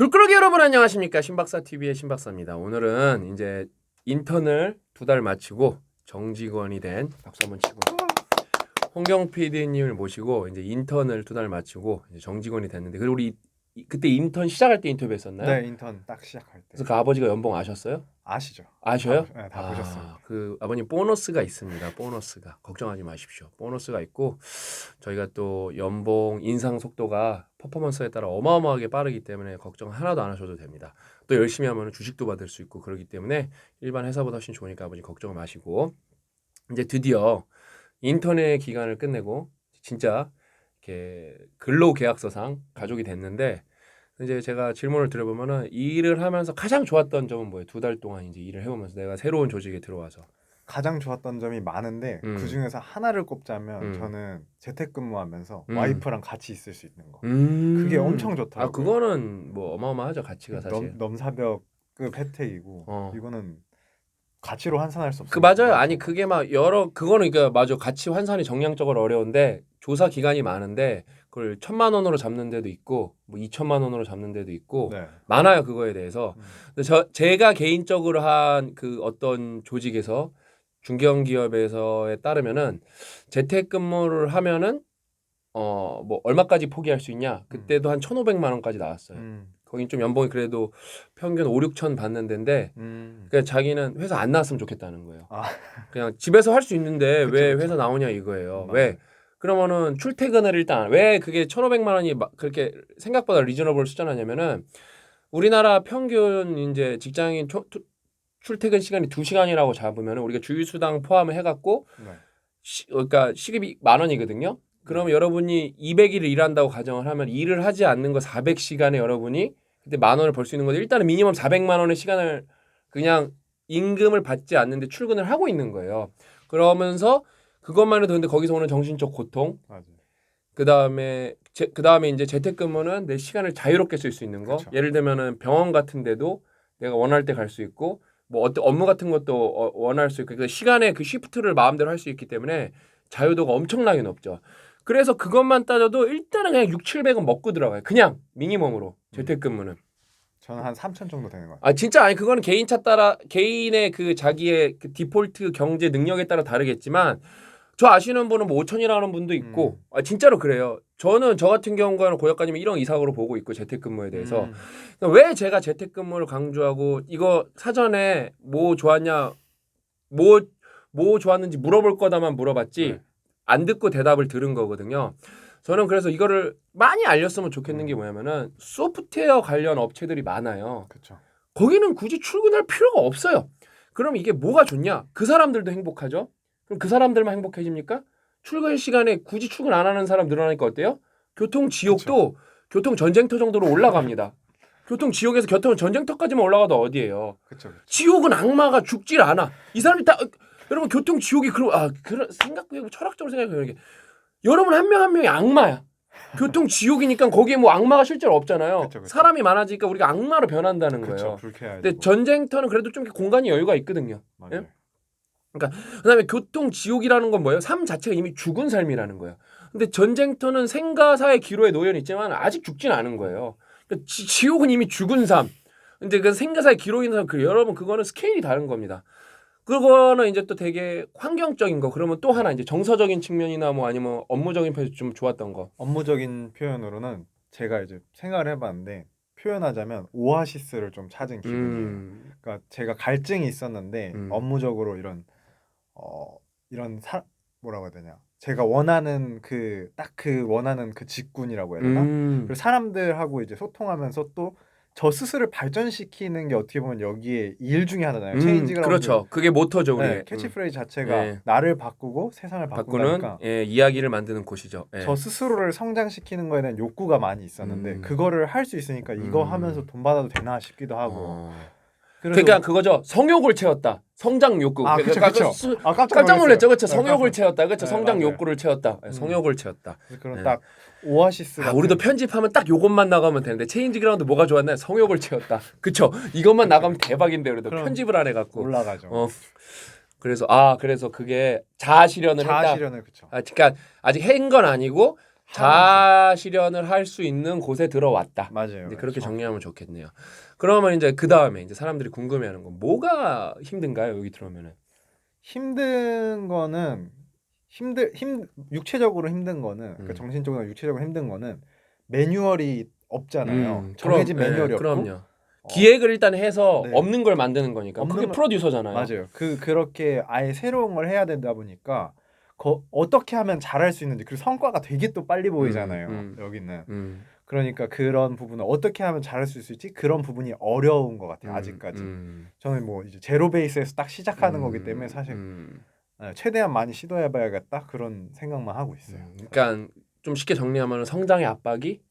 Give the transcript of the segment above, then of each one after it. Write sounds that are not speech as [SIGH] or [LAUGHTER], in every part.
불끄러기 여러분 안녕하십니까 신박사 TV의 신박사입니다. 오늘은 이제 인턴을 두 달 마치고 정직원이 된 박수 한번 치고 홍경 PD님을 모시고 이제 인턴을 두 달 마치고 이제 정직원이 됐는데 그리고 우리 이- 그때 인턴 시작할 때 인터뷰했었나요? 네 인턴 딱 시작할 때 그래서 그 아버지가 연봉 아셨어요? 아시죠? 아셔요? 다, 네, 다 보셨습니다. 그 아버님 보너스가 있습니다. 보너스가 걱정하지 마십시오. 보너스가 있고 저희가 또 연봉 인상 속도가 퍼포먼스에 따라 어마어마하게 빠르기 때문에 걱정 하나도 안 하셔도 됩니다. 또 열심히 하면 주식도 받을 수 있고 그러기 때문에 일반 회사보다 훨씬 좋으니까 아버지 걱정 마시고 이제 드디어 인턴의 기간을 끝내고 진짜 이렇게 근로 계약서상 가족이 됐는데 이제 제가 질문을 드려보면은 이 일을 하면서 가장 좋았던 점은 뭐예요? 두 달 동안 이제 일을 해오면서 내가 새로운 조직에 들어와서 가장 좋았던 점이 많은데 음. 그 중에서 하나를 꼽자면 음. 저는 재택근무하면서 음. 와이프랑 같이 있을 수 있는 거. 음. 그게 엄청 좋더라고요. 아 그거는 뭐 어마어마하죠 가치가 사실. 넘, 넘사벽급 혜택이고 어. 이거는 가치로 환산할 수 없어요. 그 맞아요. 아니 그게 막 여러 그거는 그러니까 맞아 가치 환산이 정량적으로 어려운데 조사 기간이 많은데 그걸 천만 원으로 잡는 데도 있고 뭐 이천만 원으로 잡는 데도 있고 네. 많아요 그거에 대해서. 음. 근데 저 제가 개인적으로 한 그 어떤 조직에서 중견 기업에서에 따르면은 재택근무를 하면은 어 뭐 얼마까지 포기할 수 있냐 그때도 한 천오백만 원까지 나왔어요. 음. 거긴 좀 연봉이 그래도 평균 5, 6천 받는 데인데 음. 그냥 자기는 회사 안 나왔으면 좋겠다는 거예요. 아. 그냥 집에서 할 수 있는데 그쵸, 왜 그쵸. 회사 나오냐 이거예요. 맞아요. 왜? 그러면은 출퇴근을 일단 왜 그게 1,500만 원이 막 그렇게 생각보다 리저너블 수준하냐면은 우리나라 평균 이제 직장인 초- 투- 출퇴근 시간이 2시간이라고 잡으면은 우리가 주휴수당 포함을 해 갖고 네. 시, 그러니까 시급이 만 원이거든요. 그러면 여러분이 200일을 일한다고 가정을 하면 일을 하지 않는 거 400시간에 여러분이 그때 만 원을 벌 수 있는 건데 일단은 미니멈 400만 원의 시간을 그냥 임금을 받지 않는데 출근을 하고 있는 거예요. 그러면서 그것만 해도 근데 거기서 오는 정신적 고통, 맞아요. 그 다음에 그 다음에 이제 재택근무는 내 시간을 자유롭게 쓸 수 있는 거. 그쵸. 예를 들면은 병원 같은 데도 내가 원할 때 갈 수 있고 뭐 어떤 업무 같은 것도 어, 원할 수 있고 그 시간에 그 시프트를 마음대로 할 수 있기 때문에 자유도가 엄청나게 높죠. 그래서 그것만 따져도 일단은 그냥 6, 700은 먹고 들어가요. 그냥 미니멈으로 재택근무는. 저는 한 3천 정도 되는 것 같아요. 아 진짜 아니 그거는 개인차 따라 개인의 그 자기의 그 디폴트 경제 능력에 따라 다르겠지만 저 아시는 분은 뭐 5천이라는 분도 있고 음. 아 진짜로 그래요. 저는 저 같은 경우는 고약가님이 1억 이상으로 보고 있고 재택근무에 대해서 음. 그러니까 왜 제가 재택근무를 강조하고 이거 사전에 뭐 좋았냐 뭐뭐 좋았는지 물어볼 거다만 물어봤지 네. 안 듣고 대답을 들은 거거든요. 저는 그래서 이거를 많이 알렸으면 좋겠는 게 음. 뭐냐면은 소프트웨어 관련 업체들이 많아요. 그렇죠. 거기는 굳이 출근할 필요가 없어요. 그럼 이게 뭐가 좋냐? 그 사람들도 행복하죠. 그럼 그 사람들만 행복해집니까? 출근 시간에 굳이 출근 안 하는 사람 늘어나니까 어때요? 교통 지옥도 교통 전쟁터 정도로 올라갑니다. [LAUGHS] 교통 지옥에서 교통 전쟁터까지만 올라가도 어디예요? 그렇죠. 그렇죠. 지옥은 악마가 죽질 않아. 이 사람이 다 여러분 교통 지옥이 그런 아 그런 생각해 철학적으로 생각해 이게 여러분 한 명 한 명이 악마야. 교통 지옥이니까 거기에 뭐 악마가 실제로 없잖아요. 그쵸, 그쵸. 사람이 많아지니까 우리가 악마로 변한다는 그렇죠. 거예요. 불쾌해야죠. 근데 전쟁터는 그래도 좀 공간이 여유가 있거든요. 맞아요. 그다음에 교통 지옥이라는 건 뭐예요? 삶 자체가 이미 죽은 삶이라는 거예요. 근데 전쟁터는 생가사의 기로에 놓여 있지만 아직 죽진 않은 거예요. 그러니까 지, 지옥은 이미 죽은 삶. 근데 그 생가사의 기로에 있는 삶, 그 여러분 그거는 스케일이 다른 겁니다. 그거는 이제 또 되게 환경적인 거. 그러면 또 하나 이제 정서적인 측면이나 뭐 아니면 업무적인 편에서 좀 좋았던 거. 업무적인 표현으로는 제가 이제 생각을 해봤는데 표현하자면 오아시스를 좀 찾은 기분이에요. 음. 그러니까 제가 갈증이 있었는데 음. 업무적으로 이런 어 이런 사 뭐라고 해야 되냐 제가 원하는 그 딱 그 원하는 그 직군이라고 해야 되나 음. 그리고 사람들하고 이제 소통하면서 또 저 스스로를 발전시키는 게 어떻게 보면 여기에 일 중에 하나잖아요. 음, 체인지 그라운드. 그렇죠. 그게 모토죠, 우리. 네, 캐치프레이즈 자체가 네. 나를 바꾸고 세상을 바꾸는 예, 이야기를 만드는 곳이죠. 예. 저 스스로를 성장시키는 거에 대한 욕구가 많이 있었는데 음. 그거를 할 수 있으니까 이거 음. 하면서 돈 받아도 되나 싶기도 하고 어. 그러니까 그거죠. 성욕을 채웠다. 성장 욕구. 아, 그쵸, 그러니까 그쵸. 수- 아, 깜짝, 깜짝 놀랐죠. 그렇죠. 네, 성욕을 깜짝- 채웠다. 그렇죠. 네, 성장 맞아요. 욕구를 채웠다. 네, 음. 성욕을 채웠다. 그런 네. 딱 오아시스 아, 같은 우리도 편집하면 딱 요것만 나가면 되는데 체인지 그라운드 뭐가 좋았나요? 성욕을 채웠다. 그쵸? 이것만 나가면 대박인데 그래도 그럼 편집을 안 해갖고. 올라가죠. 어. 그래서 아 그래서 그게 자아 실현을 했다. 자아 실현을 그쵸. 아, 그러니까 아직 한 건 아니고 자아 실현을 할 수 있는 곳에 들어왔다. 맞아요. 이제 그렇게 저- 정리하면 좋겠네요. 그러면 이제 그 다음에 이제 사람들이 궁금해하는 건 뭐가 힘든가요? 여기 들어오면은 힘든 거는 힘들 힘 육체적으로 힘든 거는 그러니까 음. 정신적으로 육체적으로 힘든 거는 매뉴얼이 없잖아요. 음, 정해진 그럼, 매뉴얼이 네, 없고 그럼요. 어, 기획을 일단 해서 네. 없는 걸 만드는 거니까 없는 그게 걸- 프로듀서잖아요. 맞아요. 그 그렇게 아예 새로운 걸 해야 되다 보니까 거, 어떻게 하면 잘할 수 있는지 그리고 성과가 되게 또 빨리 보이잖아요. 음. 여기는 음, 그러니까 그런 부분을 어떻게 하면 잘할 수 있을지 그런 부분이 어려운 것 같아요. 음, 아직까지 음, 저는 뭐 이제 제로 베이스에서 딱 시작하는 음, 거기 때문에 사실 음, 네, 최대한 많이 시도해봐야겠다 그런 생각만 하고 있어요. 음. 그러니까 좀 쉽게 정리하면 성장의 압박이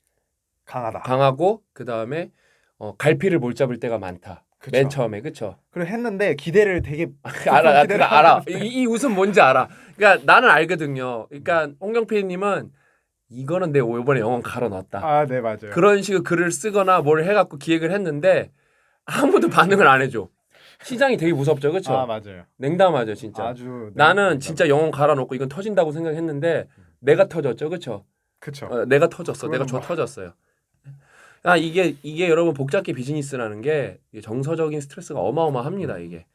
강하다. 강하고 그 다음에 어, 갈피를 못 잡을 때가 많다. 그쵸. 맨 처음에 그쵸? 그리고 했는데 기대를 되게 [LAUGHS] 알아, 나 [LAUGHS] 기대를 알아. 이, 이 웃음 뭔지 알아. 그러니까 나는 알거든요. 그러니까 홍경필님은 이거는 내 이번에 영원 갈아 넣었다. 아, 네 맞아요. 그런 식으로 글을 쓰거나 뭘 해갖고 기획을 했는데 아무도 [LAUGHS] 반응을 안 해줘. 시장이 되게 무섭죠, 그렇죠? 아 맞아요. 냉담하죠, 진짜. 아주 나는 진짜 영혼 갈아놓고 이건 터진다고 생각했는데 내가 터졌죠, 그렇죠? 그쵸. 어, 내가 터졌어, 그거는 내가 저 뭐- 터졌어요. 아 이게 이게 여러분 복잡히 비즈니스라는 게 정서적인 스트레스가 어마어마합니다 이게.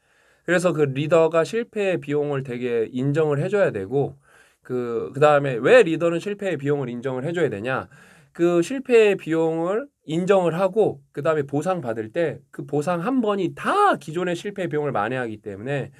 그래서 그 리더가 실패의 비용을 되게 인정을 해줘야 되고 그 그다음에 왜 리더는 실패의 비용을 인정을 해줘야 되냐? 그 실패의 비용을 인정을 하고 그다음에 보상 받을 때 그 보상 한 번이 다 기존의 실패의 비용을 만회하기 때문에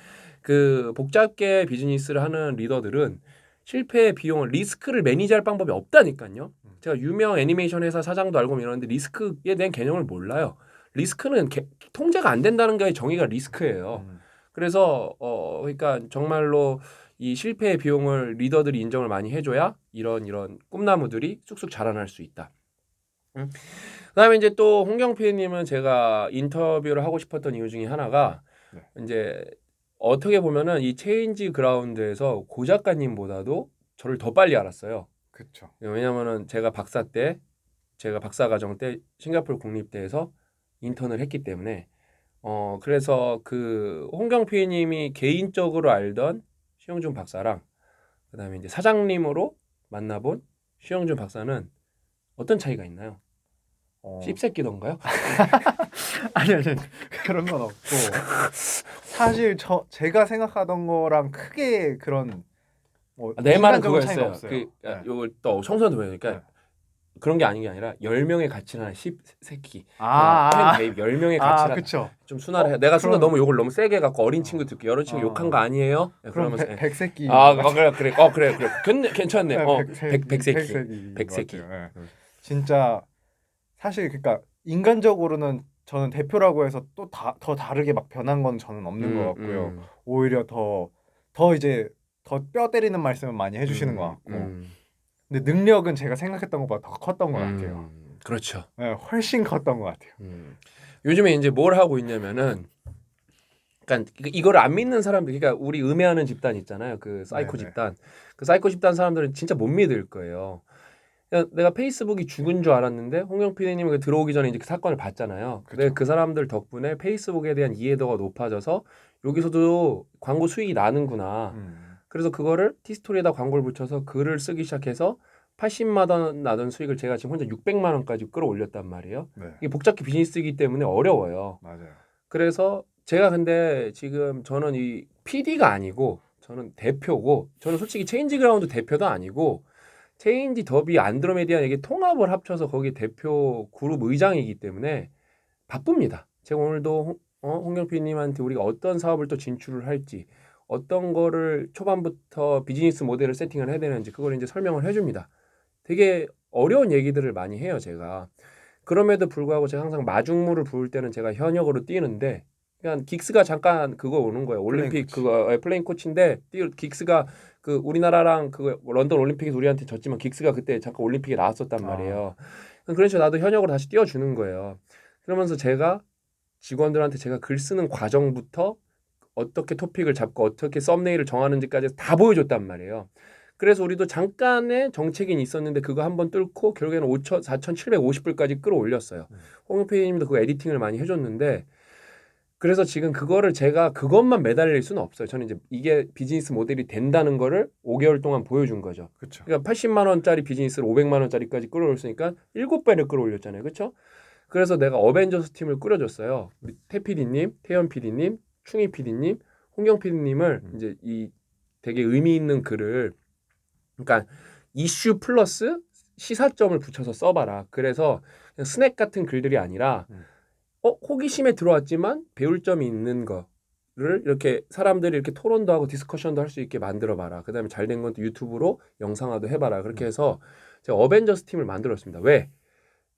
그 복잡게 비즈니스를 하는 리더들은 실패의 비용을 리스크를 매니지할 방법이 없다니까요. 제가 유명 애니메이션 회사 사장도 알고 이러는데 리스크에 대한 개념을 몰라요. 리스크는 개- 통제가 안 된다는 게 정의가 리스크예요. 음. 그래서 어 그러니까 정말로 이 실패의 비용을 리더들이 인정을 많이 해줘야 이런 이런 꿈나무들이 쑥쑥 자라날 수 있다. 음. 그다음에 이제 또 홍경필님은 제가 인터뷰를 하고 싶었던 이유 중에 하나가 네. 이제 어떻게 보면은 이 체인지 그라운드에서 고 작가님보다도 저를 더 빨리 알았어요. 그쵸. 왜냐면은 제가 박사 때 제가 박사 과정 때 싱가포르 국립대에서 인턴을 했기 때문에 어 그래서 그 홍경필님이 개인적으로 알던 시영준 박사랑 그다음에 이제 사장님으로 만나본 시영준 박사는 어떤 차이가 있나요? 어. 씹새끼던가요? [LAUGHS] 아니 아니 그런 건 없고 사실 저 제가 생각하던 거랑 크게 그런 뭐 아, 내 말은 차이가 그거였어요. 없어요. 그 아, 네. 요걸 또 청소년도 보니까 네. 그런 게 아닌 게 아니라 열 명의 가치는 씹새끼. 아, 어, 아, 팬열 명의 아, 가치라 그쵸. 좀 순화를 해. 어, 내가 순간 그럼- 너무 욕을 너무 세게 해갖고 어린 친구 듣기 여러 친구 어. 욕한 거 아니에요? 네, 그럼 그러면서 백, 백새끼. 아 어, 그래 그래 어 그래 그래 괜, 괜찮네. 어 백새- 백. 것 같아요. 예. 음. 진짜 사실 그러니까 인간적으로는 저는 대표라고 해서 또더 다르게 막 변한 건 저는 없는 것 같고요. 음, 오히려 더 더 이제 더 뼈 때리는 말씀을 많이 해주시는 음, 것 같고. 음, 근데 능력은 제가 생각했던 것보다 더 컸던 것 같아요. 음, 그렇죠. 네, 훨씬 컸던 것 같아요. 음. 요즘에 이제 뭘 하고 있냐면은 그러니까 이- 이거를 안 믿는 사람들 그러니까 우리 음해하는 집단 있잖아요. 그 사이코 네네. 집단. 그 사이코 집단 사람들은 진짜 못 믿을 거예요. 내가 페이스북이 죽은 줄 알았는데 홍영 PD님이 그 들어오기 전에 이제 그 사건을 봤잖아요. 근데 그쵸. 그 사람들 덕분에 페이스북에 대한 이해도가 높아져서 여기서도 광고 수익이 나는구나. 음. 그래서 그거를 티스토리에다 광고를 붙여서 글을 쓰기 시작해서 80만 원 나던 수익을 제가 지금 혼자 600만 원까지 끌어올렸단 말이에요. 네, 이게 복잡히 비즈니스이기 때문에 어려워요. 맞아요. 그래서 제가 근데 지금 저는 이 PD가 아니고 저는 대표고 저는 솔직히 체인지 그라운드 대표도 아니고 체인지 더비 안드로메디아에게 통합을 합쳐서 거기 대표 그룹 의장이기 때문에 바쁩니다. 제가 오늘도 홍, 어, 홍경필님한테 우리가 어떤 사업을 또 진출을 할지 어떤 거를 초반부터 비즈니스 모델을 세팅을 해야 되는지 그걸 이제 설명을 해줍니다. 되게 어려운 얘기들을 많이 해요 제가. 그럼에도 불구하고 제가 항상 마중물을 부을 때는 제가 현역으로 뛰는데 그냥 긱스가 잠깐 그거 오는 거예요. 올림픽. 그거 예, 플레인 코치인데 뛰 긱스가 그 우리나라랑 그 런던 올림픽에서 우리한테 졌지만 긱스가 그때 잠깐 올림픽에 나왔었단 아. 말이에요. 그런 식으로 나도 현역으로 다시 뛰어주는 거예요. 그러면서 제가 직원들한테 제가 글 쓰는 과정부터 어떻게 토픽을 잡고 어떻게 썸네일을 정하는지까지 다 보여줬단 말이에요. 그래서 우리도 잠깐의 정책이 있었는데 그거 한번 뚫고 결국에는 5천 4,750불까지 끌어올렸어요. 음. 홍영표 님도 그 에디팅을 많이 해줬는데 그래서 지금 그거를 제가 그것만 매달릴 수는 없어요. 저는 이제 이게 비즈니스 모델이 된다는 거를 5개월 동안 보여준 거죠. 그렇죠. 그러니까 80만 원짜리 비즈니스를 500만 원짜리까지 끌어올렸으니까 7배를 끌어올렸잖아요. 그렇죠? 그래서 내가 어벤져스 팀을 꾸려줬어요. 우리 태 PD님, 태연 PD님, 충희 PD님, 홍경 PD님을 음. 이제 이 되게 의미 있는 글을 그러니까 이슈 플러스 시사점을 붙여서 써봐라. 그래서 그냥 스낵 같은 글들이 아니라 음. 어 호기심에 들어왔지만 배울 점이 있는 거 를 이렇게 사람들이 이렇게 토론도 하고 디스커션도 할 수 있게 만들어 봐라. 그다음에 잘 된 건 또 유튜브로 영상화도 해봐라. 그렇게 해서 제가 어벤져스 팀을 만들었습니다. 왜?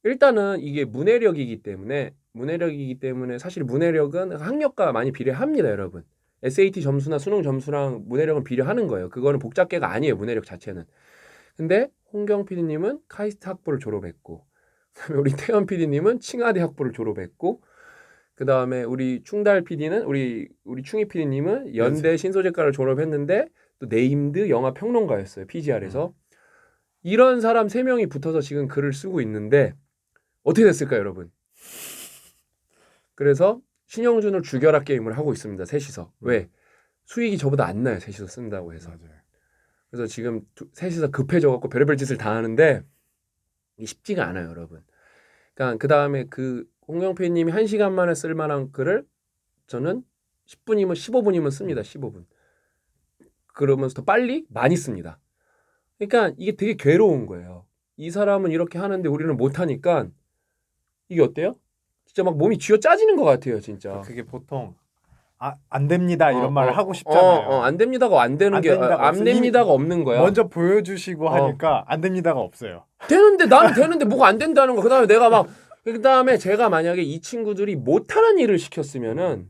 일단은 이게 문해력이기 때문에 문해력이기 때문에 사실 문해력은 학력과 많이 비례합니다, 여러분. SAT 점수나 수능 점수랑 문해력은 비례하는 거예요. 그거는 복잡계가 아니에요, 문해력 자체는. 근데 홍경 PD님은 카이스트 학부를 졸업했고, 그다음에 우리 태연 PD님은 칭하대 학부를 졸업했고, 그 다음에 우리 충달 PD는 우리 우리 충희 PD님은 연대 신소재과를 졸업했는데 또 네임드 영화 평론가였어요, PGR에서. 이런 사람 세 명이 붙어서 지금 글을 쓰고 있는데 어떻게 됐을까요, 여러분? 그래서 신영준을 죽여라 게임을 하고 있습니다. 셋이서. 왜? 수익이 저보다 안 나요. 셋이서 쓴다고 해서. 맞아요. 그래서 지금 두- 셋이서 급해져 갖고 별의별 짓을 다 하는데 쉽지가 않아요, 여러분. 그러니까 그 다음에 그 홍영표님이 한 시간 만에 쓸 만한 글을 저는 10분이면 15분이면 씁니다. 15분. 그러면서 더 빨리 많이 씁니다. 그러니까 이게 되게 괴로운 거예요. 이 사람은 이렇게 하는데 우리는 못 하니까 이게 어때요? 진짜 막 몸이 쥐어 짜지는 것 같아요, 진짜. 그게 보통 아, 안 됩니다 이런 어, 말을 어, 하고 싶잖아요. 어, 어, 안 됩니다가 안 되는 안 게 됩니다가 안. 됩니다가 없는 거야. 먼저 보여주시고 어. 하니까 안 됩니다가 없어요. 되는데 나는 되는데 뭐가 안 된다는 거. 그 다음에 내가 막 그 다음에 제가 만약에 이 친구들이 못하는 일을 시켰으면은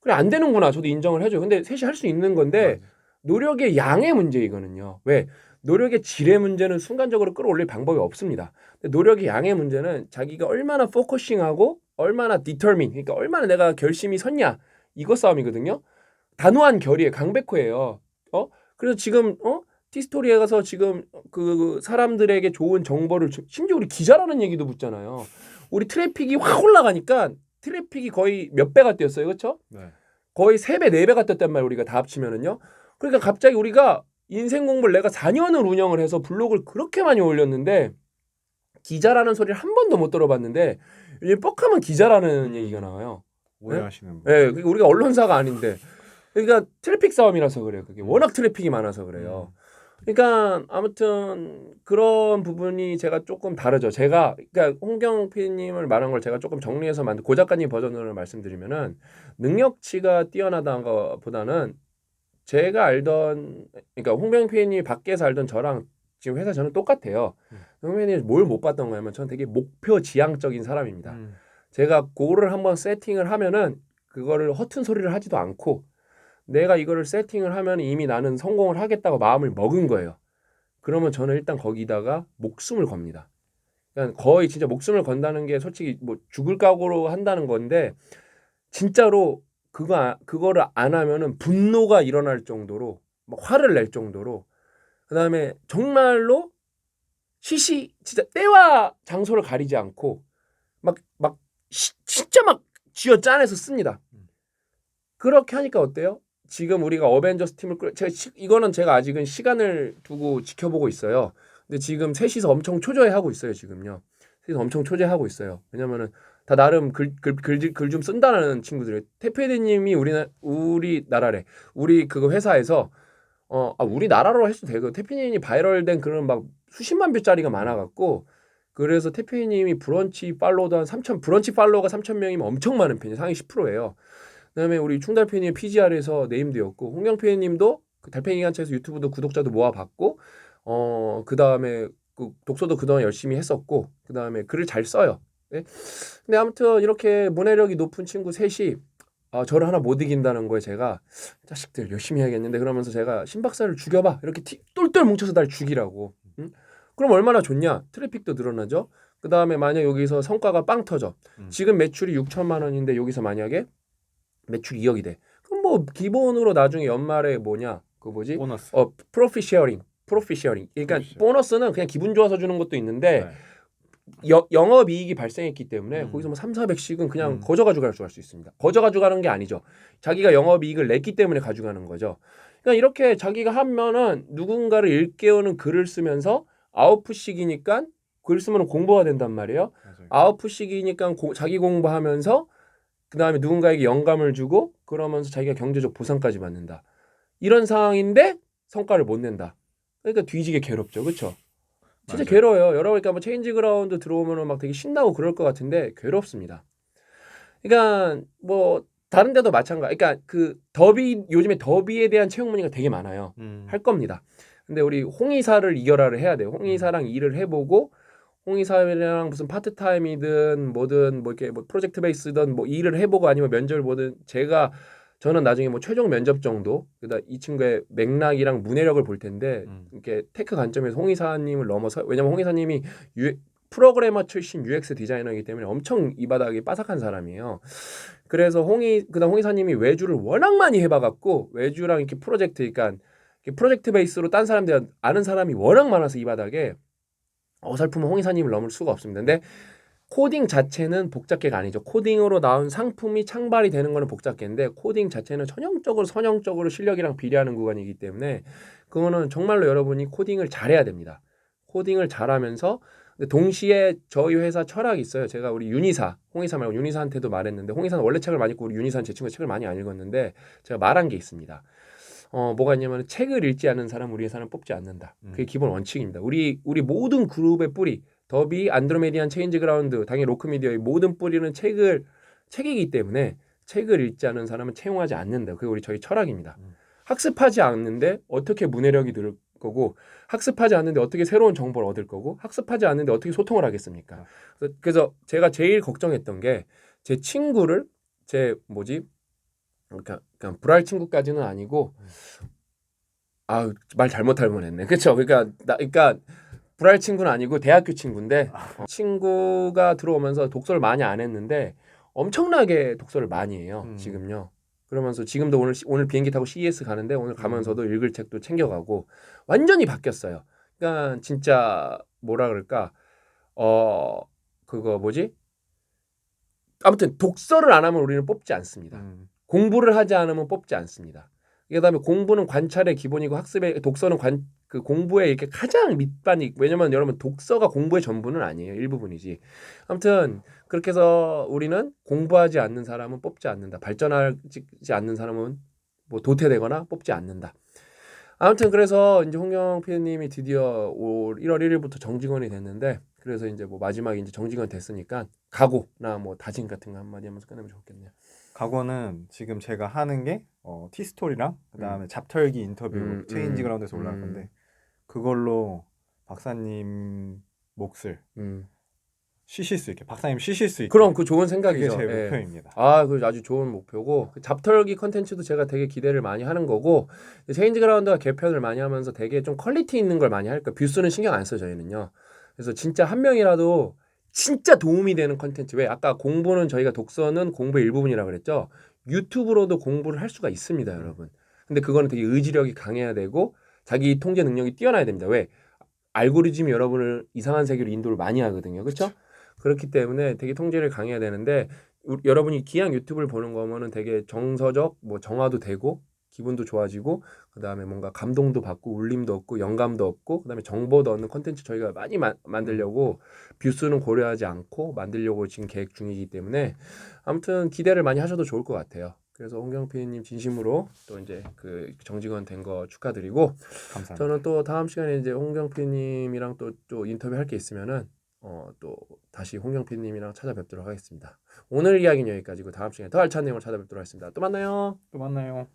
그래 안 되는구나. 저도 인정을 해줘. 근데 셋이 할 수 있는 건데 노력의 양의 문제 이거든요. 왜? 노력의 질의 문제는 순간적으로 끌어올릴 방법이 없습니다. 노력의 양의 문제는 자기가 얼마나 포커싱하고 얼마나 디터민, 그러니까 얼마나 내가 결심이 섰냐 이거 싸움이거든요. 단호한 결의에 강백호예요. 어? 그래서 지금 어? 티스토리에 가서 지금 그 사람들에게 좋은 정보를 주- 심지어 우리 기자라는 얘기도 묻잖아요. 우리 트래픽이 확 올라가니까 트래픽이 거의 몇 배가 뛰었어요. 그렇죠? 네. 거의 세 배, 네 배가 떴단 말이에요. 우리가 다 합치면은요. 그러니까 갑자기 우리가 인생 공부를 내가 4년을 운영을 해서 블로그를 그렇게 많이 올렸는데 기자라는 소리를 한 번도 못 들어봤는데 요즘 뻑하면 기자라는 얘기가 나와요. 오해하시는 분. 예, 그러니까 우리가 언론사가 아닌데 그러니까 트래픽 싸움이라서 그래요. 그게 워낙 트래픽이 많아서 그래요. 그러니까 아무튼 그런 부분이 제가 조금 다르죠. 제가 그러니까 홍경 PD님을 말한 걸 제가 조금 정리해서 만든 고 작가님 버전으로 말씀드리면은 능력치가 뛰어나다는 것보다는 제가 알던 그러니까 홍경 PD님이 밖에서 알던 저랑 지금 회사 저는 똑같아요. 음. 홍경 PD님이 뭘못 봤던 거냐면 저는 되게 목표 지향적인 사람입니다. 음. 제가 고를 한번 세팅을 하면은 그거를 허튼 소리를 하지도 않고 내가 이거를 세팅을 하면 이미 나는 성공을 하겠다고 마음을 먹은 거예요. 그러면 저는 일단 거기다가 목숨을 겁니다. 그러니까 거의 진짜 목숨을 건다는 게 솔직히 뭐 죽을 각오로 한다는 건데 진짜로 그거 아- 그거를 안 하면은 분노가 일어날 정도로 막 화를 낼 정도로 그다음에 정말로 시시 진짜 때와 장소를 가리지 않고 막 막 진짜 막 쥐어 짜내서 씁니다. 그렇게 하니까 어때요? 지금 우리가 어벤져스 팀을 끌 제가 시- 이거는 제가 아직은 시간을 두고 지켜보고 있어요. 근데 지금 셋이서 엄청 초조해 하고 있어요. 지금요. 셋이서 엄청 초조해 하고 있어요. 왜냐면은 다 나름 글글 글 좀 쓴다는 친구들이 태페디님이 우리 우리 나라래 우리 그거 회사에서 어 아, 우리 나라로 해도 되고 태피님이 바이럴된 그런 막 수십만 뷰짜리가 많아갖고 그래서 태피님이 브런치 팔로우도 한 3천 브런치 팔로워가 3천 명이면 엄청 많은 편이에요. 상위 10%예요. 그다음에 우리 충달팬이 PGR에서 네임드였고 홍경 PD님도 그 달팽이 기관차에서 유튜브도 구독자도 모아봤고 어 그다음에 그 독서도 그동안 열심히 했었고 그다음에 글을 잘 써요. 네? 근데 아무튼 이렇게 문해력이 높은 친구 셋이 아, 저를 하나 못 이긴다는 거에 제가 자식들 열심히 해야겠는데 그러면서 제가 신박사를 죽여봐 이렇게 티, 똘똘 뭉쳐서 날 죽이라고 응? 그럼 얼마나 좋냐 트래픽도 늘어나죠 그 다음에 만약 여기서 성과가 빵 터져 음. 지금 매출이 6천만 원인데 여기서 만약에 매출이 2억이 돼 그럼 뭐 기본으로 나중에 연말에 뭐냐 그 뭐지 보너스. 어 프로핏 쉐어링 프로핏 쉐어링 그러니까 쉐어링. 보너스는 그냥 기분 좋아서 주는 것도 있는데 네. 여- 영업 이익이 발생했기 때문에 음. 거기서 뭐 3, 400씩은 그냥 음. 거저 가지고 갈수 있습니다. 거저 가져가는 게 아니죠. 자기가 영업 이익을 냈기 때문에 가져가는 거죠. 그러니까 이렇게 자기가 하면은 누군가를 일깨우는 글을 쓰면서 아웃풋식이니까 글 쓰면 공부가 된단 말이에요. 맞아요. 아웃풋식이니까 고- 자기 공부하면서 그 다음에 누군가에게 영감을 주고 그러면서 자기가 경제적 보상까지 받는다. 이런 상황인데 성과를 못 낸다. 그러니까 뒤지게 괴롭죠, 그렇죠? 진짜 맞아요. 괴로워요. 여러분 그러니까 뭐 체인지 그라운드 들어오면은 막 되게 신나고 그럴 것 같은데 괴롭습니다. 그러니까 뭐 다른 데도 마찬가지. 그러니까 그 더비 요즘에 더비에 대한 채용 문의가 되게 많아요. 음. 할 겁니다. 근데 우리 홍의사를 이겨라를 해야 돼요. 홍의사랑 일을 해보고 홍의사랑 무슨 파트타임이든 뭐든 뭐 이렇게 뭐 프로젝트 베이스든 뭐 일을 해보고 아니면 면접을 보든 제가 저는 나중에 뭐 최종 면접 정도 그다 이 친구의 맥락이랑 문해력을 볼 텐데 음. 이렇게 테크 관점에서 홍의사님을 넘어서 왜냐면 홍의사님이 유, 프로그래머 출신 UX 디자이너이기 때문에 엄청 이 바닥이 빠삭한 사람이에요. 그래서 홍이 그다음 홍의사님이 외주를 워낙 많이 해봐갖고 외주랑 이렇게 프로젝트 그러니까 이렇게 프로젝트 베이스로 딴 사람들 아는 사람이 워낙 많아서 이 바닥에 어설프면 홍의사님을 넘을 수가 없습니다. 근데 코딩 자체는 복잡계가 아니죠. 코딩으로 나온 상품이 창발이 되는 거는 복잡계인데 코딩 자체는 전형적으로 선형적으로 실력이랑 비례하는 구간이기 때문에 그거는 정말로 여러분이 코딩을 잘해야 됩니다. 코딩을 잘하면서 동시에 저희 회사 철학이 있어요. 제가 우리 윤희사, 홍희사 말고 윤희사한테도 말했는데 홍희사는 원래 책을 많이 읽고 우리 윤희사는 제 친구가 책을 많이 안 읽었는데 제가 말한 게 있습니다. 어 뭐가 있냐면 책을 읽지 않는 사람 우리 회사는 뽑지 않는다. 그게 음. 기본 원칙입니다. 우리 우리 모든 그룹의 뿌리 더비 안드로메디안 체인지 그라운드 당연히 로크미디어의 모든 뿌리는 책을 책이기 때문에 책을 읽지 않은 사람은 채용하지 않는다. 그게 우리 저희 철학입니다. 음. 학습하지 않는데 어떻게 문해력이 늘 거고 학습하지 않는데 어떻게 새로운 정보를 얻을 거고 학습하지 않는데 어떻게 소통을 하겠습니까? 그래서- 그래서 제가 제일 걱정했던 게 제 친구를 제 뭐지 그러니까, 그러니까 불알 친구까지는 아니고 아 말 잘못 할 뻔했네. 그렇죠? 그러니까 나 그러니까 불알 친구는 아니고 대학교 친구인데 어, 친구가 들어오면서 독서를 많이 안 했는데 엄청나게 독서를 많이 해요. 음. 지금요. 그러면서 지금도 오늘 시- 오늘 비행기 타고 CES 가는데 오늘 가면서도 읽을 책도 챙겨가고 완전히 바뀌었어요. 그러니까 진짜 뭐라 그럴까 어 그거 뭐지? 아무튼 독서를 안 하면 우리는 뽑지 않습니다. 음. 공부를 하지 않으면 뽑지 않습니다. 그다음에 공부는 관찰의 기본이고 학습의 독서는 관 그 공부의 이렇게 가장 밑반이 왜냐면 여러분 독서가 공부의 전부는 아니에요 일부분이지. 아무튼 그렇게 해서 우리는 공부하지 않는 사람은 뽑지 않는다. 발전하지 않는 사람은 뭐 도태되거나 뽑지 않는다. 아무튼 그래서 이제 홍영 PD님이 드디어 올 1월 1일부터 정직원이 됐는데 그래서 이제 뭐 마지막에 이제 정직원 됐으니까 각오나 뭐 다짐 같은 거 한마디 하면서 끝내면 좋겠네요. 각오는 지금 제가 하는 게 어, 티스토리랑 그다음에 잡털기 인터뷰 음, 체인지 음, 그라운드에서 올라갈 음. 건데 그걸로 박사님 몫을 음. 쉬실 수 있게 박사님 쉬실 수 있게 그럼 그 좋은 그게 생각이죠. 제 예. 목표입니다. 아, 그 아주 좋은 목표고 그 잡털기 컨텐츠도 제가 되게 기대를 많이 하는 거고 체인지 그라운드가 개편을 많이 하면서 되게 좀 퀄리티 있는 걸 많이 할까 뷰수는 신경 안 써요 저희는요. 그래서 진짜 한 명이라도 진짜 도움이 되는 컨텐츠 왜 아까 공부는 저희가 독서는 공부의 일부분이라고 그랬죠. 유튜브로도 공부를 할 수가 있습니다, 여러분. 근데 그거는 되게 의지력이 강해야 되고 자기 통제 능력이 뛰어나야 됩니다. 왜 알고리즘이 여러분을 이상한 세계로 인도를 많이 하거든요. 그렇죠? 그렇기 때문에 되게 통제를 강해야 되는데 우- 여러분이 기왕 유튜브를 보는 거면은 되게 정서적 뭐 정화도 되고 기분도 좋아지고 그다음에 뭔가 감동도 받고 울림도 얻고 영감도 얻고 그다음에 정보도 얻는 컨텐츠 저희가 많이 마- 만들려고 뷰수는 고려하지 않고 만들려고 지금 계획 중이기 때문에 아무튼 기대를 많이 하셔도 좋을 것 같아요. 그래서 홍경 PD님 진심으로 또 이제 그 정직원 된 거 축하드리고 감사합니다. 저는 또 다음 시간에 이제 홍경 PD님이랑 또 또 인터뷰 할 게 있으면은 어 또 다시 홍경 PD님이랑 찾아뵙도록 하겠습니다. 오늘 이야기는 여기까지고 다음 시간에 더 알찬 내용을 찾아뵙도록 하겠습니다. 또 만나요. 또 만나요.